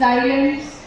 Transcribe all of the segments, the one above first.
silence,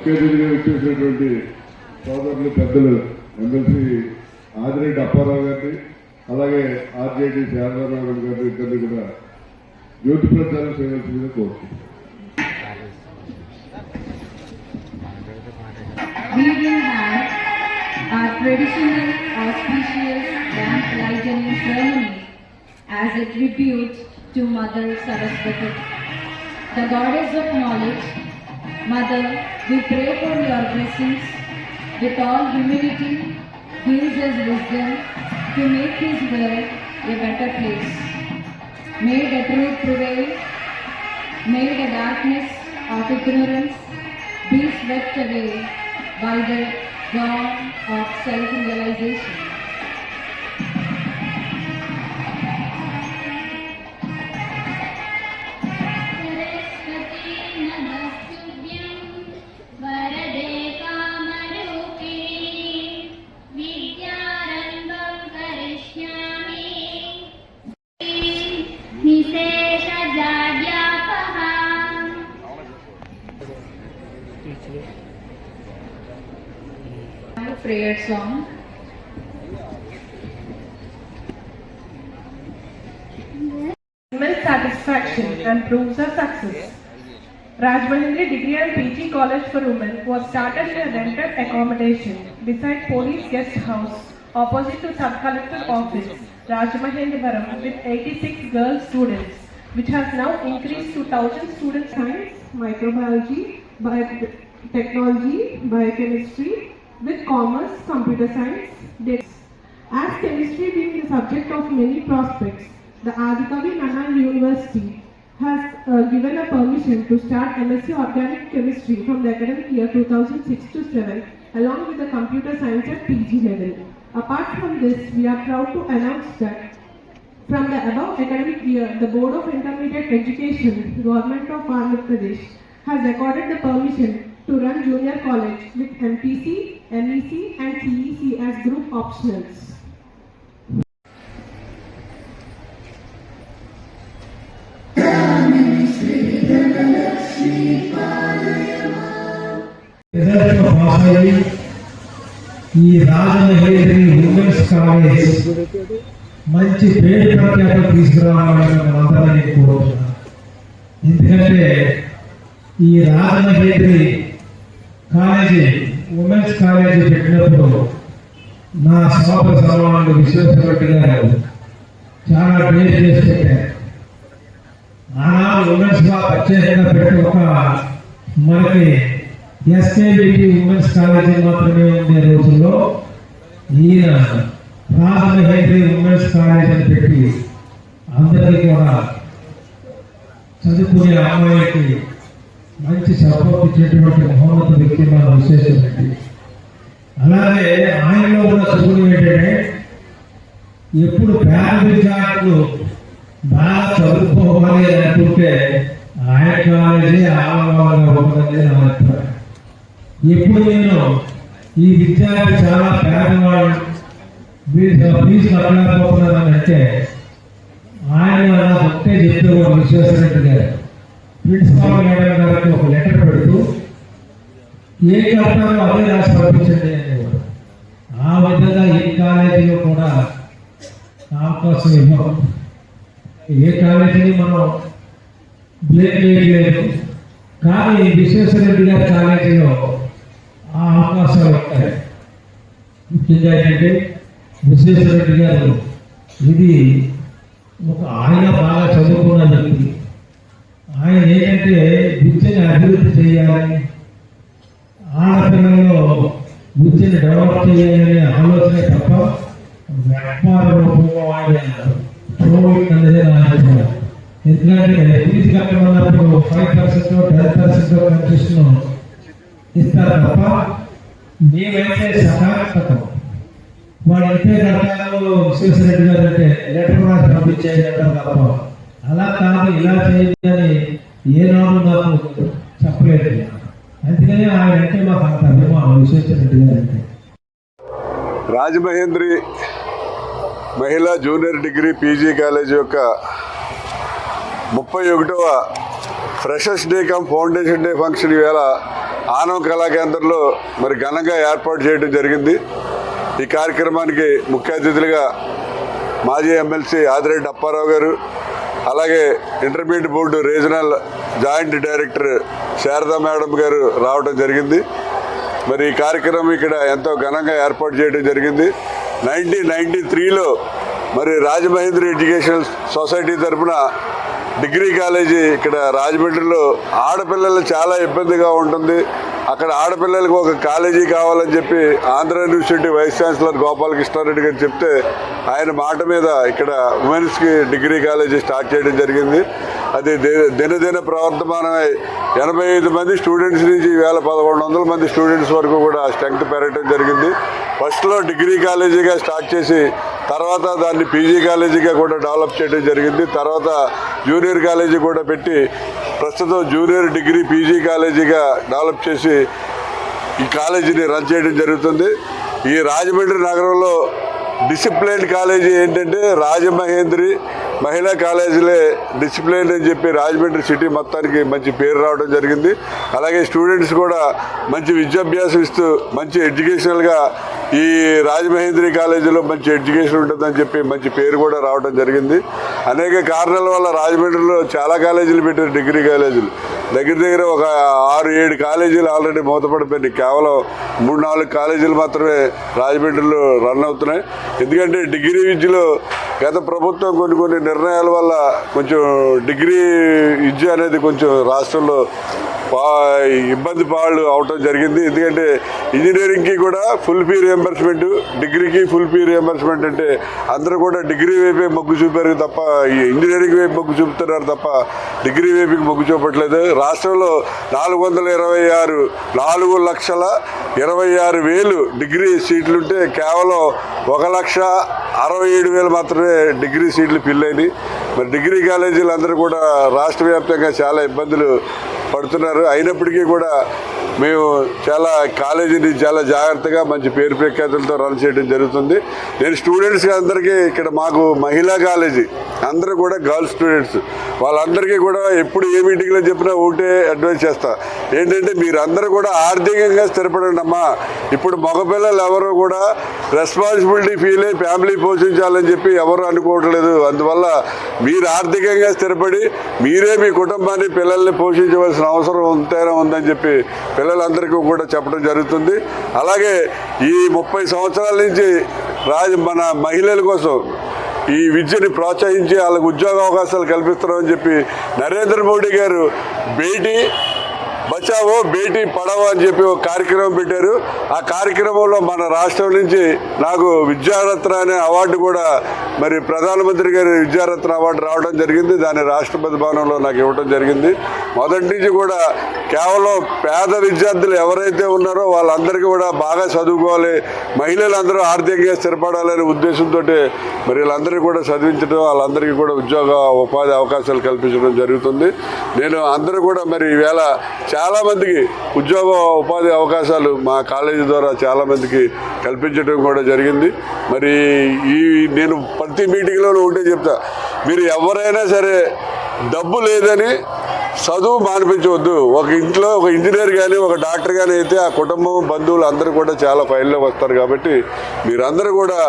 ముఖ్య అతిథిగా వచ్చేసినటువంటి సోదరులు పెద్దలు ఎమ్మెల్సీ ఆదిరెడ్డి అప్పారావు గారిని అలాగే ఆర్జేడీ శారదారావు గారి ఇద్దరిని కూడా జ్యోతి ప్రచారం చేయవలసిందిగా కోరుతున్నాను we will have our traditional auspicious lamp lighting ceremony as a tribute to Mother Saraswati, the goddess of knowledge. Mother, we pray for your blessings with all humility, gives us wisdom to make this world a better place. May the truth prevail May the darkness of ignorance be swept away by the dawn of self-realization. Prayer song. Immense satisfaction and proves her success. Rajmahendri Degree and PG College for Women was started in a rented accommodation beside Police Guest House opposite to Sub Collector Office, Rajmahendrivaram with 86 girl students, which has now increased to 1000 students science, microbiology, biotechnology, biochemistry, with commerce, computer science, data as chemistry being the subject of many prospects, the Adikavi Nana University has uh, given a permission to start MSc Organic Chemistry from the academic year 2006 to 7 along with the computer science at PG level. Apart from this, we are proud to announce that from the above academic year, the Board of Intermediate Education, Government of Andhra Pradesh, has accorded the permission to run junior college with MPC, NEC and CEC as group optionals. ఈ Rajamahendri women's college మంచి పేరు ప్రఖ్యాత తీసుకురావాలని మనందరం కోరుతున్నాను ఎందుకంటే ఈ Rajamahendri college women's college పెట్టినప్పుడు నా సోదర సమానుడు విశ్వేశ్వరరెడ్డి గారు చాలా డేట్ చేసి పెట్టారు ఆనాడు ఉమెన్స్గా ప్రత్యేకంగా పెట్టి ఒక మనకి ఎస్కేబిటి ఉమెన్స్ కాలేజీ మాత్రమే ఉండే రోజుల్లో ఈయన రాజమహేంద్రి ఉమెన్స్ కాలేజ్ అని పెట్టి అందరికీ కూడా చదువుకునే అమ్మాయికి మంచి సపోర్ట్ ఇచ్చేటువంటి మహోన్నత వ్యక్తి మన విశేషం. అలాగే ఆయనలో ఉన్న సుగుణం ఏంటంటే ఎప్పుడు పేద విద్యార్థులు బాగా చదువుకోవాలి అని అనుకుంటే ఆయన కాలేజీ ఆడవాళ్ళగా ఉంటుందని నా అభిప్రాయం. ఎప్పుడు నేను ఈ విద్యార్థి చాలా పేదవాళ్ళు వీరు ఫీజు కట్టలేకపోతున్నారని అంటే ఆయన నాకు ఒకటే చెప్తే ఒక విశ్వేశ్వరరెడ్డి గారు ప్రిన్సిపాల్ మేడం గారికి ఒక లెటర్ పెడుతూ ఏం చెప్తారో అదే రాసి పంపించండి అనేవాడు ఆ విధంగా ఏ కాలేజీలో కూడా అవకాశం ఇవ్వం ఏ కాలేజీని మనం బ్లేమ్ చేయలేదు కానీ విశ్వేశ్వరరెడ్డి గారి కాలేజీలో ఆ అవకాశాలు ఉంటాయి. ముఖ్యంగా ఏంటంటే విశ్వేశ్వరరెడ్డి గారు ఇది ఒక ఆయన బాగా చదువుకున్న వ్యక్తి. అభివృద్ధి చేయాలని ఆడపిల్లల్లో బుద్ధిని డెవలప్ చేయాలనే ఆలోచనే తప్ప వ్యాపార రూపంలో ఆయన ప్రోగ్రామ్ అనేది నా అభిప్రాయం ఎందుకంటే fee కట్టమన్నప్పుడు five percent ten percent concession ఇస్తారు తప్ప మేమైతే సకారాత్మకం. వాడు ఎంతే కట్టాలో విశ్వేశ్వరరెడ్డి గారు అంటే లెటర్ రాసి పంపించేది అంటారు తప్ప. అలా కాదు ఇలా చేయండి ఏ నాడు నాకు చెప్పలేదు అందుకనే ఆయన అంటే మాకు అంత అభిమానం విశ్వేశ్వరరెడ్డి అంటే రాజమహేంద్రి మహిళా జూనియర్ డిగ్రీ పీజీ కాలేజ్ యొక్క ముప్పై ఒకటవ freshers day cum foundation day function ఈవేళ ఆనవ కళాకేంద్రంలో మరి ఘనంగా ఏర్పాటు చేయడం జరిగింది. ఈ కార్యక్రమానికి ముఖ్య అతిథులుగా మాజీ ఎమ్మెల్సీ ఆదిరెడ్డి అప్పారావు గారు అలాగే intermediate board regional joint director Sharada madam garu రావడం జరిగింది. మరి ఈ కార్యక్రమం ఇక్కడ ఎంతో ఘనంగా ఏర్పాటు చేయడం జరిగింది. నైన్టీన్ నైన్టీ త్రీలో మరి రాజమహేంద్రి ఎడ్యుకేషనల్ సొసైటీ తరఫున డిగ్రీ కాలేజీ ఇక్కడ రాజమండ్రిలో ఆడపిల్లలు చాలా ఇబ్బందిగా ఉంటుంది. అక్కడ ఆడపిల్లలకు ఒక కాలేజీ కావాలని చెప్పి Andhra university vice chancellor Gopalakrishna Reddy garu చెప్తే ఆయన మాట మీద ఇక్కడ ఉమెన్స్కి డిగ్రీ కాలేజీ స్టార్ట్ చేయడం జరిగింది. అది దినదిన ప్రవర్తమానమై. ఎనభై ఐదు మంది స్టూడెంట్స్ నుంచి వేల పదకొండు వందల మంది స్టూడెంట్స్ వరకు కూడా స్ట్రెంగ్త్ పెరగడం జరిగింది. ఫస్ట్లో డిగ్రీ కాలేజీగా స్టార్ట్ చేసి తర్వాత దాన్ని పీజీ కాలేజీగా కూడా డెవలప్ చేయడం జరిగింది. తర్వాత జూనియర్ కాలేజీ కూడా పెట్టి ప్రస్తుతం జూనియర్ డిగ్రీ పీజీ కాలేజీగా డెవలప్ చేసి ఈ కాలేజీని రన్ చేయడం జరుగుతుంది. ఈ రాజమండ్రి నగరంలో డిసిప్లైన్ కాలేజీ ఏంటంటే రాజమహేంద్రి మహిళా కాలేజీలే డిసిప్లైన్ అని చెప్పి రాజమండ్రి సిటీ మొత్తానికి మంచి పేరు రావడం జరిగింది. అలాగే స్టూడెంట్స్ కూడా మంచి విద్యాభ్యాసం ఇస్తూ మంచి ఎడ్యుకేషనల్గా ఈ రాజమహేంద్రి కాలేజీలో మంచి ఎడ్యుకేషన్ ఉంటుందని చెప్పి మంచి పేరు కూడా రావడం జరిగింది. అనేక కారణాల వల్ల రాజమండ్రిలో చాలా కాలేజీలు పెట్టారు డిగ్రీ కాలేజీలు. దగ్గర దగ్గర ఒక ఆరు ఏడు కాలేజీలు ఆల్రెడీ మూతపడిపోయినాయి. కేవలం మూడు నాలుగు కాలేజీలు మాత్రమే రాజమండ్రిలో రన్ అవుతున్నాయి. ఎందుకంటే డిగ్రీ విద్యలో గత ప్రభుత్వం కొన్ని కొన్ని నిర్ణయాల వల్ల కొంచెం డిగ్రీ విద్య అనేది కొంచెం రాష్ట్రంలో ఇబ్బంది పాలు అవటం జరిగింది. ఎందుకంటే ఇంజనీరింగ్కి కూడా ఫుల్ ఫీ రియంబర్స్మెంట్ డిగ్రీకి ఫుల్ ఫీ రియంబర్స్మెంట్ అంటే అందరూ కూడా డిగ్రీ వైపే మొగ్గు చూపారు తప్ప ఇంజనీరింగ్ వైపు మొగ్గు చూపుతున్నారు తప్ప డిగ్రీ వైపుకి మొగ్గు చూపట్లేదు. రాష్ట్రంలో నాలుగు వందల ఇరవై ఆరు నాలుగు లక్షల ఇరవై ఆరు వేలు డిగ్రీ సీట్లుంటే కేవలం ఒక లక్ష అరవై ఏడు వేలు మాత్రమే డిగ్రీ సీట్లు ఫిల్ అయినాయి. మరి డిగ్రీ కాలేజీలు అందరూ కూడా రాష్ట్ర వ్యాప్తంగా చాలా ఇబ్బందులు పడుతున్నారు. అయినప్పటికీ కూడా మేము చాలా కాలేజీని చాలా జాగ్రత్తగా మంచి పేరు ప్రఖ్యాతులతో రన్ చేయడం జరుగుతుంది. నేను స్టూడెంట్స్ అందరికీ ఇక్కడ మాకు మహిళా కాలేజీ. అందరూ కూడా గర్ల్స్ స్టూడెంట్స్ వాళ్ళందరికీ కూడా ఎప్పుడు ఏ మీటింగ్లో చెప్పినా ఒకటే అడ్వైస్ చేస్తా. ఏంటంటే మీరందరూ కూడా ఆర్థికంగా స్థిరపడండి అమ్మా. ఇప్పుడు మగపిల్లలు ఎవరు కూడా రెస్పాన్సిబిలిటీ ఫీల్ అయ్యి ఫ్యామిలీ పోషించాలని చెప్పి ఎవరు అనుకోవట్లేదు అందువల్ల మీరు ఆర్థికంగా స్థిరపడి మీరే మీ కుటుంబాన్ని పిల్లల్ని పోషించవలసిన అవసరం ఉంటేనే ఉందని చెప్పి పిల్లలందరికీ కూడా చెప్పడం జరుగుతుంది. అలాగే ఈ ముప్పై సంవత్సరాల నుంచి రాజ మన మహిళల కోసం ఈ విద్యని ప్రోత్సహించి వాళ్ళకు ఉద్యోగ అవకాశాలు కల్పిస్తున్నామని చెప్పి నరేంద్ర మోడీ గారు భేటీ బచావో బేటీ పడావో అని చెప్పి ఒక కార్యక్రమం పెట్టారు. ఆ కార్యక్రమంలో మన రాష్ట్రం నుంచి నాకు విద్యారత్న అనే అవార్డు కూడా మరి ప్రధానమంత్రి గారి విద్యారత్న అవార్డు రావడం జరిగింది. దాన్ని రాష్ట్రపతి భవనంలో నాకు ఇవ్వడం జరిగింది. మొదటి నుంచి కూడా కేవలం పేద విద్యార్థులు ఎవరైతే ఉన్నారో వాళ్ళందరికీ కూడా బాగా చదువుకోవాలి. మహిళలందరూ ఆర్థికంగా స్థిరపడాలనే ఉద్దేశంతో మరి వీళ్ళందరికీ కూడా చదివించడం వాళ్ళందరికీ కూడా ఉద్యోగ ఉపాధి అవకాశాలు కల్పించడం జరుగుతుంది. నేను అందరూ కూడా మరి ఈవేళ చాలామందికి ఉద్యోగ ఉపాధి అవకాశాలు మా కాలేజీ ద్వారా చాలామందికి కల్పించడం కూడా జరిగింది. మరి ఈ నేను ప్రతి మీటింగ్లో ఉంటే చెప్తా మీరు ఎవరైనా సరే డబ్బు లేదని చదువు మానిపించవద్దు. ఒక ఇంట్లో ఒక ఇంజనీర్ కానీ ఒక డాక్టర్ కానీ అయితే ఆ కుటుంబం బంధువులు అందరూ కూడా చాలా ఫైల్లో వస్తారు కాబట్టి మీరందరూ కూడా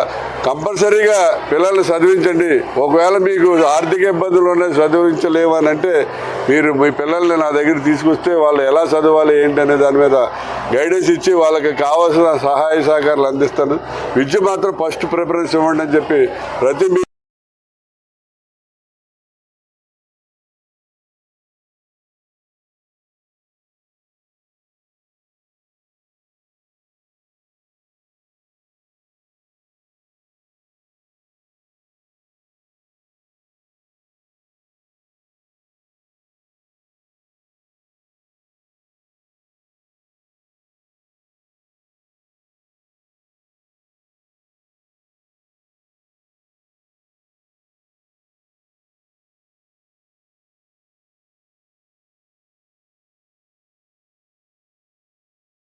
కంపల్సరీగా పిల్లల్ని చదివించండి. ఒకవేళ మీకు ఆర్థిక ఇబ్బందులు ఉన్నాయి చదివించలేమనంటే అంటే మీరు మీ పిల్లల్ని నా దగ్గర తీసుకొస్తే వాళ్ళు ఎలా చదవాలి ఏంటి అనే దాని మీద గైడెన్స్ ఇచ్చి వాళ్ళకి కావాల్సిన సహాయ సహకారాలు అందిస్తాను విద్య మాత్రం ఫస్ట్ ప్రిఫరెన్స్ ఇవ్వండి అని చెప్పి ప్రతి మీ